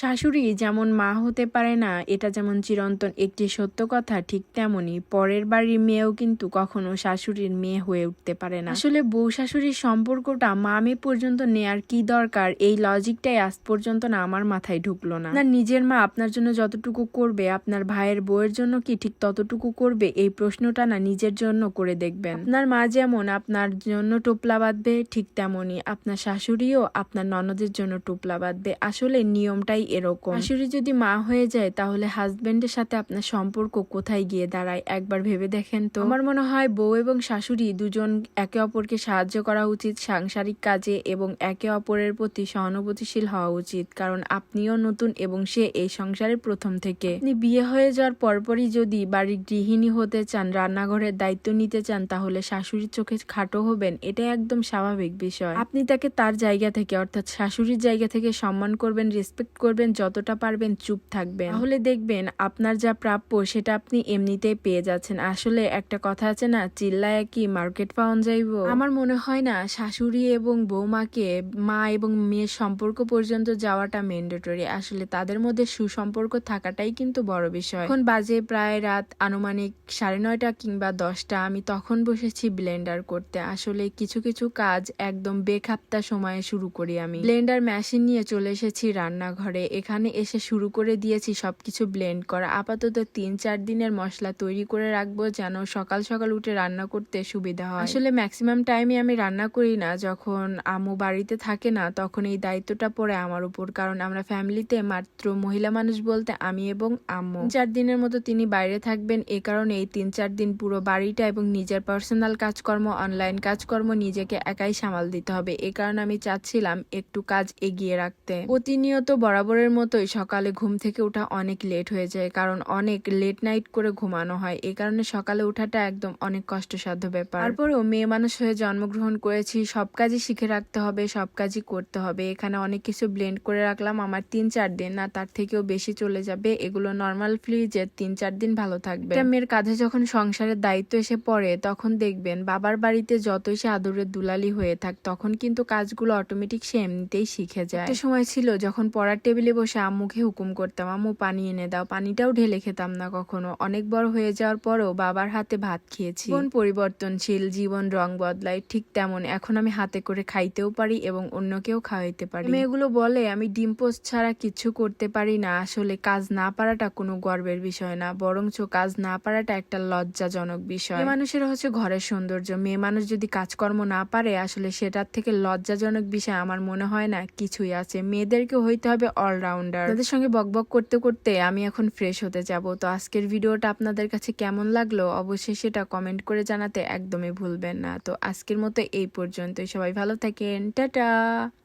শাশুড়ি যেমন মা হতে পারে না, এটা যেমন চিরন্তন একটি সত্য কথা, ঠিক তেমনই পরের বাড়ির মেয়েও কিন্তু কখনো শাশুড়ির মেয়ে হয়ে উঠতে পারে না। আসলে বউ শাশুড়ির সম্পর্কটা মা মেয়ে পর্যন্ত নেয়ার কি দরকার, এই লজিকটাই আজ পর্যন্ত না আমার মাথায় ঢুকলো না। না নিজের মা আপনার জন্য যতটুকু করবে, আপনার ভাইয়ের বউয়ের জন্য কি ঠিক ততটুকু করবে, এই প্রশ্নটা না নিজের জন্য করে দেখবেন। আপনার মা যেমন আপনার জন্য টোপলা বাঁধবে, ঠিক তেমনই আপনার শাশুড়িও আপনার ননদের জন্য টোপলা বাঁধবে। আসলে নিয়মটাই এরকম। শাশুড়ি যদি মা হয়ে যায় তাহলে হাজবেন্ডের সাথে আপনার সম্পর্ক কোথায় গিয়ে দাঁড়ায়? একবার ভেবে দেখেন তো। আমার মনে হয় বউ এবং শাশুড়ি দুজন একে অপরকে সাহায্য করা উচিত সাংসারিক কাজে এবং একে অপরের প্রতি সহানুভূতিশীল হওয়া উচিত। কারণ আপনিও নতুন এবং সে এই সংসারের প্রথম থেকে। আপনি বিয়ে হয়ে যাওয়ার পরপরই যদি বাড়ির গৃহিণী হতে চান রান্নাঘরের দায়িত্ব নিতে চান তাহলে শাশুড়ির চোখে খাটো হবেন। এটা একদম স্বাভাবিক বিষয়। আপনি তাকে তার জায়গা থেকে অর্থাৎ শাশুড়ির জায়গা থেকে সম্মান করবেন রেসপেক্ট করবেন যতটা পারবেন চুপ থাকবেন। তাহলে দেখবেন আপনার যা প্রাপ্য সেটা আপনি এমনিতেই পেয়ে যাচ্ছেন। আসলে একটা কথা আছে না, চিল্লায় কি মার্কেট পাওয়া যাইব? আমার মনে হয় না, শাশুড়ি এবং বৌমাকে, মা এবং মেয়ের সম্পর্ক পর্যন্ত যাওয়াটা ম্যান্ডেটরি আসলে তাদের মধ্যে সুসম্পর্ক থাকাটাই কিন্তু বড় বিষয়। এখন বাজে প্রায় রাত আনুমানিক সাড়ে নয়টা কিংবা দশটা, আমি তখন বসেছি ব্লেন্ডার করতে। আসলে কিছু কিছু কাজ একদম বেখাপ্তা সময়ে শুরু করি আমি। ব্লেন্ডার মেশিন নিয়ে চলে এসেছি রান্নাঘরে। এখানে এসে শুরু করে দিয়েছি সবকিছু ব্লেন্ড করা। আপাতত তিন চার দিনের মশলা তৈরি করে রাখব যেন সকাল সকাল উঠে রান্না করতে সুবিধা হয়। আসলে ম্যাক্সিমাম টাইমে আমি রান্না করি না, যখন আম্মু বাড়িতে থাকে না তখন এই দায়িত্বটা পড়ে আমার উপর। কারণ আমরা ফ্যামিলিতে মাত্র মহিলা মানুষ বলতে আমি এবং আম্মু। চার দিনের মতো তিনি বাইরে থাকবেন, এ কারণে এই তিন চার দিন পুরো বাড়িটা এবং নিজের পার্সোনাল কাজকর্ম অনলাইন কাজকর্ম নিজেকে একাই সামাল দিতে হবে। এ কারণে আমি চাচ্ছিলাম একটু কাজ এগিয়ে রাখতে। প্রতিনিয়ত বরাবরের মতোই সকালে ঘুম থেকে ওঠা অনেক লেট হয়ে যায়, কারণ অনেক লেট নাইট করে ঘুমানো হয়। এই কারণে সকালে ওঠাটা একদম অনেক কষ্টসাধ্য ব্যাপার। তারপরেও মেয়ে মানুষ হয়ে জন্মগ্রহণ করেছি, সব কাজই শিখে রাখতে হবে, সব কাজই করতে হবে। এখানে অনেক কিছু ব্লেন্ড করে রাখলাম, আমার তিন চার দিন না তার থেকেও বেশি চলে যাবে। এগুলো নর্মাল ফ্রিজে তিন চার দিন ভালো থাকবে। মেয়ের কাঁধে যখন সংসারের দায়িত্ব এসে পড়ে, তখন দেখবেন বাবার বাড়িতে যতই সে আদরের দুলালি হয়ে থাক, তখন কিন্তু কাজগুলো অটোমেটিক সে এমনিতেই শিখে যায়। সময় ছিল যখন পড়ার টেবিলে বসে আম্মুকে হুকুম করতাম, আম্মু, পানি এনে দাও। পানিটাও ঢেলে খেতাম না কখনো। অনেক বড় হয়ে যাওয়ার পরও বাবার হাতে ভাত খেয়েছি। জীবন পরিবর্তনশীল, জীবন রং বদলায়, ঠিক তেমন। এখন আমি হাতে করে খাইতেও পারি এবং অন্যকেও খাওয়াইতে পারি। মেয়েগুলো বলে, আমি ডিম পোস্ট ছাড়া কিছু করতে পারি না। আসলে কাজ না পারাটা কোনো গর্বের বিষয় না, বরঞ্চ কাজ না পারাটা একটা লজ্জাজনক বিষয়। মানুষের হচ্ছে ঘরের সৌন্দর্য। মেয়ে মানুষ যদি কাজকর্ম না পারে, আসলে সেটার থেকে লজ্জাজনক বিষয় আমার মনে হয় না কিছুই আছে। মেয়েদেরকে হইতে হবে অলরাউন্ডার তাদের সঙ্গে বকবক করতে করতে আমি এখন ফ্রেশ হতে যাব। তো আজকের ভিডিওটা আপনাদের কাছে কেমন লাগল অবশ্যই সেটা কমেন্ট করে জানাতে একদমই ভুলবেন না। তো আজকের মতো এই পর্যন্তই। সবাই ভালো থাকেন। টাটা!